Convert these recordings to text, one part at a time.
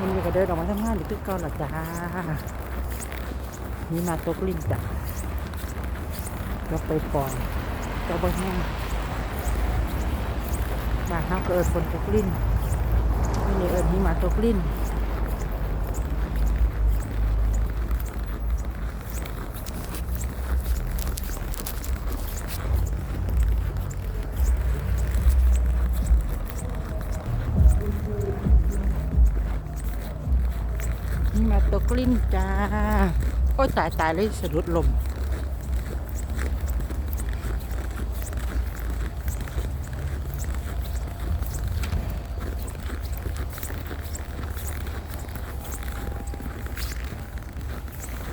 มันมีก็เดินออกมาทำงานอยู่ที่เก่าหรอจ้านี่มาตกลิ้นจ้ะก็ไปปล่อยเจ้าบ่แห้งบ้านเฮาก็เอิดฝนตกลิ้นนี่เอิญหิมาตกลิ้น ตกกลิ้นจ้า โอ้ยตายตายเลยสะดุดลม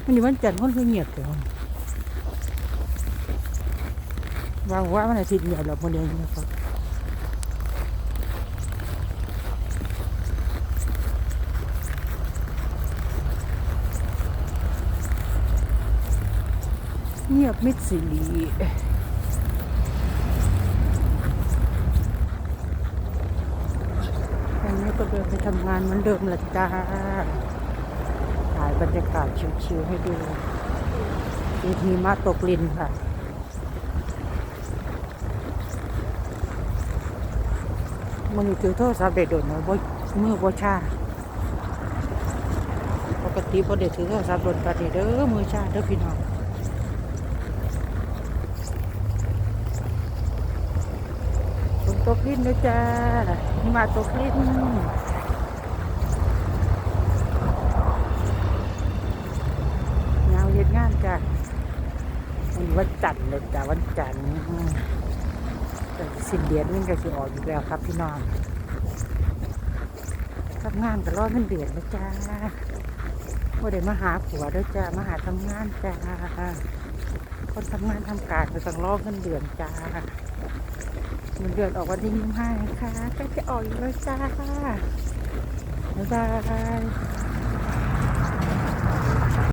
วันนี้วันจันทร์คนคือเงียบเดี๋ยววางว่าวันอาทิตย์เงียบแล้ววันเงียบครับ เงียบมิดสิลีวันนี้ก็เดินไปทำงานเหมือนเดิมละจ้าถ่ายบรรยากาศชิวๆให้ดูมีหิมะตกลินค่ะมันถือโทรศัพท์เด็ดโดนนะบ่มือบ่ชาปกติบ่ได้ถือโทรศัพท์โดนปานเด้อมือชาเด้อพี่น้อง ฝนตกลิ้นเลยจ้าหิมะตกลิ้นเงาเย็นงานจ้ะวันวันจันทร์เลยจ้ะวันจันทร์สินเดือนนี่ก็สิออกอยู่แล้วครับพี่น้องทำงานก็รอเงินเดือนนะจ้าว่าได้มาหาผัวด้วยจ้ามาหาทำงานจ้าคนทำงานทำการก็ต้องรอเงินเดือนจ้า มันเดือดออกวันที่ยี่สิบห้านะคะก็จะออกอยู่แล้วจ้าบ๊ายบาย